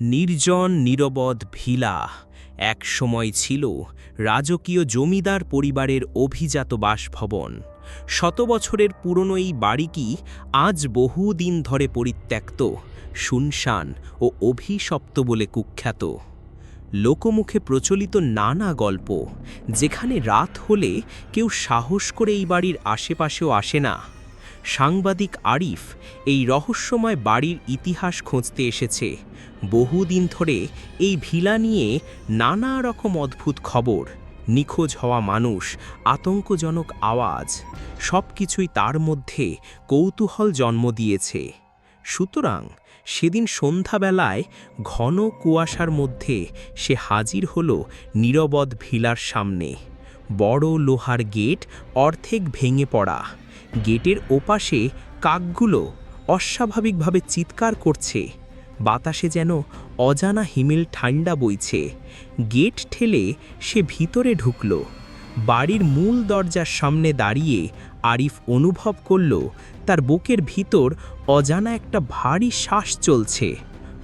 নির্জন নিরবদ ভিলা এক সময় ছিল রাজকীয় জমিদার পরিবারের অভিজাত বাসভবন। শত বছরের পুরনো এই বাড়িটি আজ বহুদিন ধরে পরিত্যক্ত, শুনশান ও অভিশপ্ত বলে কুখ্যাত। লোকমুখে প্রচলিত নানা গল্প, যেখানে রাত হলে কেউ সাহস করে এই বাড়ির আশেপাশেও আসে না সাংবাদিক আরিফ এই রহস্যময় বাড়ির ইতিহাস খুঁজতে এসেছে। বহুদিন ধরে এই ভিলা নিয়ে নানা রকম অদ্ভুত খবর, নিখোঁজ হওয়া মানুষ, আতঙ্কজনক আওয়াজ সব কিছুই তার মধ্যে কৌতূহল জন্ম দিয়েছে। সুতরাং সেদিন সন্ধ্যাবেলায় ঘন কুয়াশার মধ্যে সে হাজির হল নিরবদ ভিলার সামনে। বড় লোহার গেট অর্ধেক ভেঙে পড়া। গেটের ওপাশে কাকগুলো অস্বাভাবিকভাবে চিৎকার করছে। বাতাসে যেন অজানা হিমেল ঠান্ডা বইছে। গেট ঠেলে সে ভিতরে ঢুকল। বাড়ির মূল দরজার সামনে দাঁড়িয়ে আরিফ অনুভব করল, তার বুকের ভিতর অজানা একটা ভারী শ্বাস চলছে।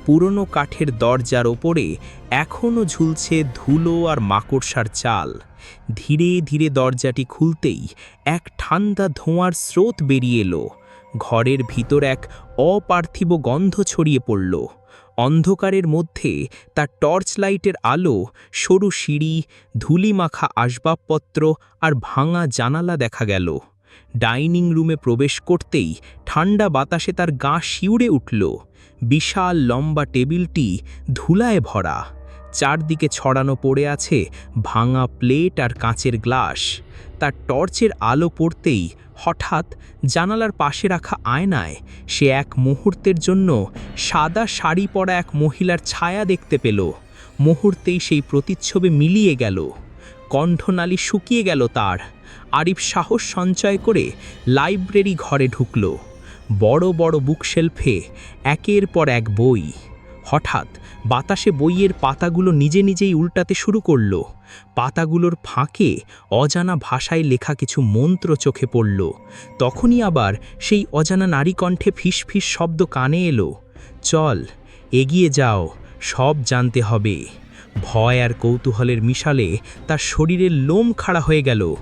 পুরনো কাঠের দরজার ওপরে এখনও ঝুলছে ধুলো আর মাকড়সার চাল। ধীরে ধীরে দরজাটি খুলতেই এক ঠান্ডা ধোঁয়ার স্রোত বেরিয়ে এলো। ঘরের ভিতর এক অপার্থিব গন্ধ ছড়িয়ে পড়ল। অন্ধকারের মধ্যে তার টর্চ লাইটের আলো, সরু সিঁড়ি, ধুলিমাখা আসবাবপত্র আর ভাঙা জানালা দেখা গেল। ডাইনিং রুমে প্রবেশ করতেই ঠান্ডা বাতাসে তার গা শিউড়ে উঠল। বিশাল লম্বা টেবিলটি ধুলায় ভরা। চারদিকে ছড়ানো পড়ে আছে ভাঙা প্লেট আর কাঁচের গ্লাস। তার টর্চের আলো পড়তেই হঠাৎ জানালার পাশে রাখা আয়নায় সে এক মুহূর্তের জন্য সাদা শাড়ি পরা এক মহিলার ছায়া দেখতে পেল। মুহূর্তেই সেই প্রতিচ্ছবি মিলিয়ে গেল। কণ্ঠনালী শুকিয়ে গেল তার। আরিফ সাহস সঞ্চয় করে লাইব্রেরি ঘরে ঢুকল। বড় বড় বুকশেলফে একের পর এক বই। হঠাৎ বাতাসে বইয়ের পাতাগুলো নিজে নিজেই উল্টাতে শুরু করল। পাতাগুলোর ফাঁকে অজানা ভাষায় লেখা কিছু মন্ত্র চোখে পড়ল। তখনই আবার সেই অজানা নারী কণ্ঠে ফিসফিস শব্দ কানে এলো। চল, এগিয়ে যাও, সব জানতে হবে। ভয় আর কৌতূহলের মিশালে তার শরীরের লোম খাড়া হয়ে গেল।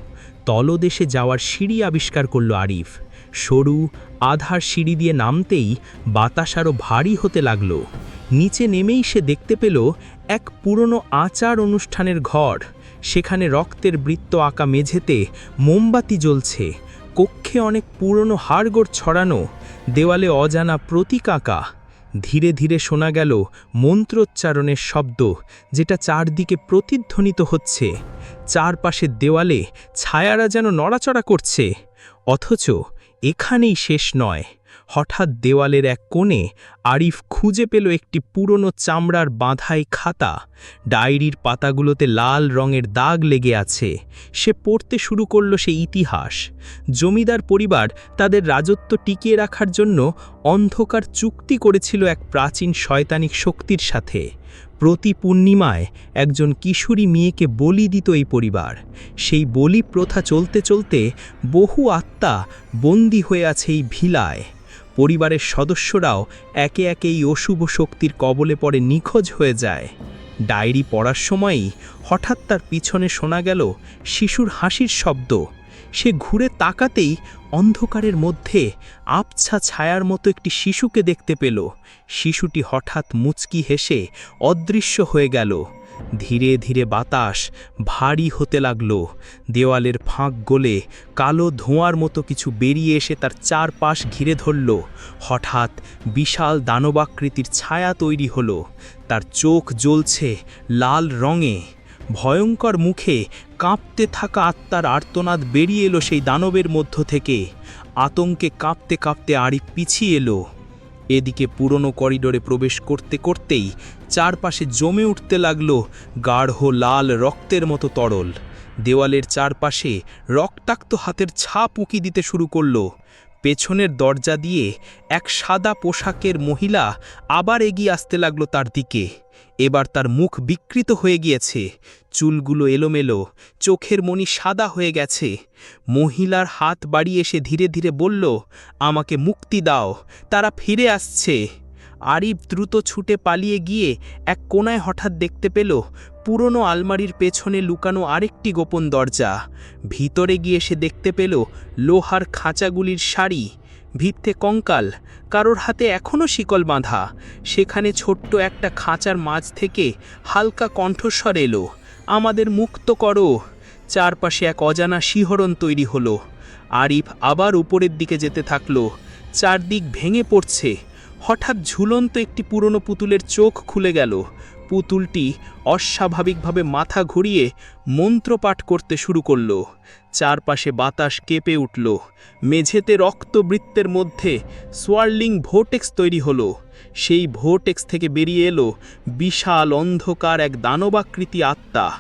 তলদেশে যাওয়ার সিঁড়ি আবিষ্কার করল আরিফ। সরু আধার সিঁড়ি দিয়ে নামতেই বাতাস আরও ভারী হতে লাগল। নিচে নেমেই সে দেখতে পেল এক পুরনো আচার অনুষ্ঠানের ঘর। সেখানে রক্তের বৃত্ত আঁকা মেঝেতে মোমবাতি জ্বলছে। কক্ষে অনেক পুরনো হাড়গোড় ছড়ানো, দেওয়ালে অজানা প্রতীক আঁকা। ধীরে ধীরে শোনা গেল মন্ত্রোচ্চারণের শব্দ, যেটা চারদিকে প্রতিধ্বনিত হচ্ছে। চারপাশের দেওয়ালে ছায়ারা যেন নড়াচড়া করছে। অথচ এখানেই শেষ নয়। হঠাৎ দেওয়ালের এক কোণে আরিফ খুঁজে পেল একটি পুরনো চামড়ার বাঁধাই খাতা। ডায়েরির পাতাগুলোতে লাল রঙের দাগ লেগে আছে। সে পড়তে শুরু করল সে ইতিহাস। জমিদার পরিবার তাদের রাজত্ব টিকিয়ে রাখার জন্য অন্ধকার চুক্তি করেছিল এক প্রাচীন শয়তানিক শক্তির সাথে। প্রতি পূর্ণিমায় একজন কিশোরী মেয়েকে বলি দিত এই পরিবার। সেই বলি প্রথা চলতে চলতে বহু আত্মা বন্দী হয়ে আছে এই ভিলায়। পরিবারের সদস্যরাও একে একে এই অশুভ শক্তির কবলে পড়ে নিখোঁজ হয়ে যায়। ডায়েরি পড়ার সময়ই হঠাৎ তার পিছনে শোনা গেল শিশুর হাসির শব্দ। সে ঘুরে তাকাতেই অন্ধকারের মধ্যে আবছা ছায়ার মতো একটি শিশুকে দেখতে পেল। শিশুটি হঠাৎ মুচকি হেসে অদৃশ্য হয়ে গেল। ধীরে ধীরে বাতাস ভারী হতে লাগল। দেওয়ালের ফাঁক গলে কালো ধোঁয়ার মতো কিছু বেরিয়ে এসে তার চারপাশ ঘিরে ধরল। হঠাৎ বিশাল দানবাকৃতির ছায়া তৈরি হলো। তার চোখ জ্বলছে লাল রঙে। ভয়ঙ্কর মুখে কাঁপতে থাকা আত্মার আর্তনাদ বেরিয়ে এলো সেই দানবের মধ্য থেকে। আতঙ্কে কাঁপতে কাঁপতে আড়ি পিছিয়ে এলো। এদিকে পুরনো করিডোরে প্রবেশ করতে করতেই চারপাশে জমে উঠতে লাগল গাঢ় লাল রক্তের মতো তরল। দেওয়ালের চারপাশে রক্তাক্ত হাতের ছাপ উকি দিতে শুরু করল। পেছনের দরজা দিয়ে এক সাদা পোশাকের মহিলা আবার এগিয়ে আসতে লাগল তার দিকে। এবার তার মুখ বিকৃত হয়ে গিয়েছে। চুলগুলো এলোমেলো, চোখের মনি সাদা হয়ে গেছে। মহিলার হাত বাড়িয়ে এসে ধীরে ধীরে বলল, আমাকে মুক্তি দাও, তারা ফিরে আসছে। আরিফ দ্রুত ছুটে পালিয়ে গিয়ে এক কোনায় হঠাৎ দেখতে পেল পুরনো আলমারির পেছনে লুকানো আরেকটি গোপন দরজা। ভিতরে গিয়ে সে দেখতে পেল লোহার খাঁচাগুলির শাড়ি ভিত্তে কঙ্কাল, কারোর হাতে এখনও শিকল বাঁধা। সেখানে ছোট্ট একটা খাঁচার মাঝ থেকে হালকা কণ্ঠস্বর এলো, আমাদের মুক্ত করো। চারপাশে এক অজানা শিহরণ তৈরি হলো। আরিফ আবার উপরের দিকে যেতে থাকল, চারদিক ভেঙে পড়ছে। হঠাৎ ঝুলন্ত একটি পুরনো পুতুলের চোখ খুলে গেল। পুতুলটি অস্বাভাবিকভাবে মাথা ঘুরিয়ে মন্ত্রপাঠ করতে শুরু করল। চারপাশে বাতাস কেঁপে উঠল। মেঝেতে রক্তবৃত্তের মধ্যে সোয়ার্লিং ভোটেক্স তৈরি হলো। সেই ভোটেক্স থেকে বেরিয়ে এলো বিশাল অন্ধকার এক দানবাকৃতি আত্মা।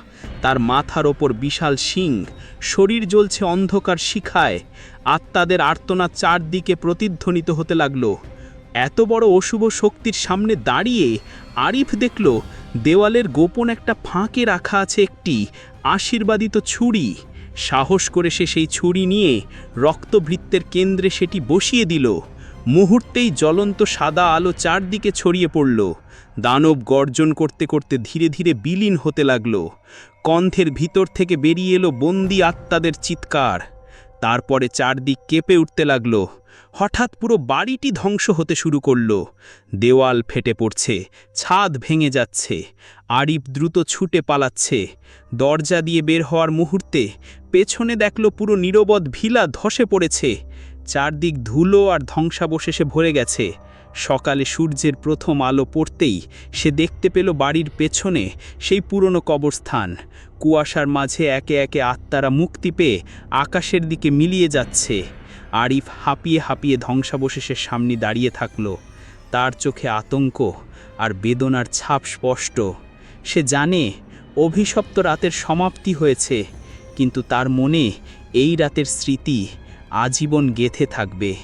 তার মাথার ওপর বিশাল শিং। শরীর জ্বলছে অন্ধকার শিখায়। আত্মাদের আর্তনা চারদিকে প্রতিধ্বনিত হতে লাগল। এত বড় অশুভ শক্তির সামনে দাঁড়িয়ে আরিফ দেখল দেওয়ালের গোপন একটা ফাঁকে রাখা আছে একটি আশীর্বাদিত ছুরি। সাহস করে সে সেই ছুরি নিয়ে রক্তবৃত্তের কেন্দ্রে সেটি বসিয়ে দিল। মুহূর্তেই জ্বলন্ত সাদা আলো চারদিকে ছড়িয়ে পড়ল। দানব গর্জন করতে করতে ধীরে ধীরে বিলীন হতে লাগল। কণ্ঠের ভিতর থেকে বেরিয়ে এলো বন্দি আত্মাদের চিৎকার। তারপরে চারদিক কেঁপে উঠতে লাগল। হঠাৎ পুরো বাড়িটি ধ্বংস হতে শুরু করল। দেওয়াল ফেটে পড়ছে, ছাদ ভেঙে যাচ্ছে, আরিফ দ্রুত ছুটে পালাচ্ছে। দরজা দিয়ে বের হওয়ার মুহূর্তে পেছনে দেখল পুরো নিরবদ ভিলা ধসে পড়েছে। চারদিক ধুলো আর ধ্বংসাবশেষে ভরে গেছে। সকালে সূর্যের প্রথম আলো পড়তেই সে দেখতে পেল বাড়ির পেছনে সেই পুরনো কবরস্থান। কুয়াশার মাঝে একে একে আত্মারা মুক্তি পেয়ে আকাশের দিকে মিলিয়ে যাচ্ছে। আরিফ হাঁপিয়ে হাঁপিয়ে ধ্বংসাবশেষের সামনে দাঁড়িয়ে থাকল। তার চোখে আতঙ্ক আর বেদনার ছাপ স্পষ্ট। সে জানে, অভিশপ্ত রাতের সমাপ্তি হয়েছে, কিন্তু তার মনে এই রাতের স্মৃতি আজীবন গেথে থাকবে।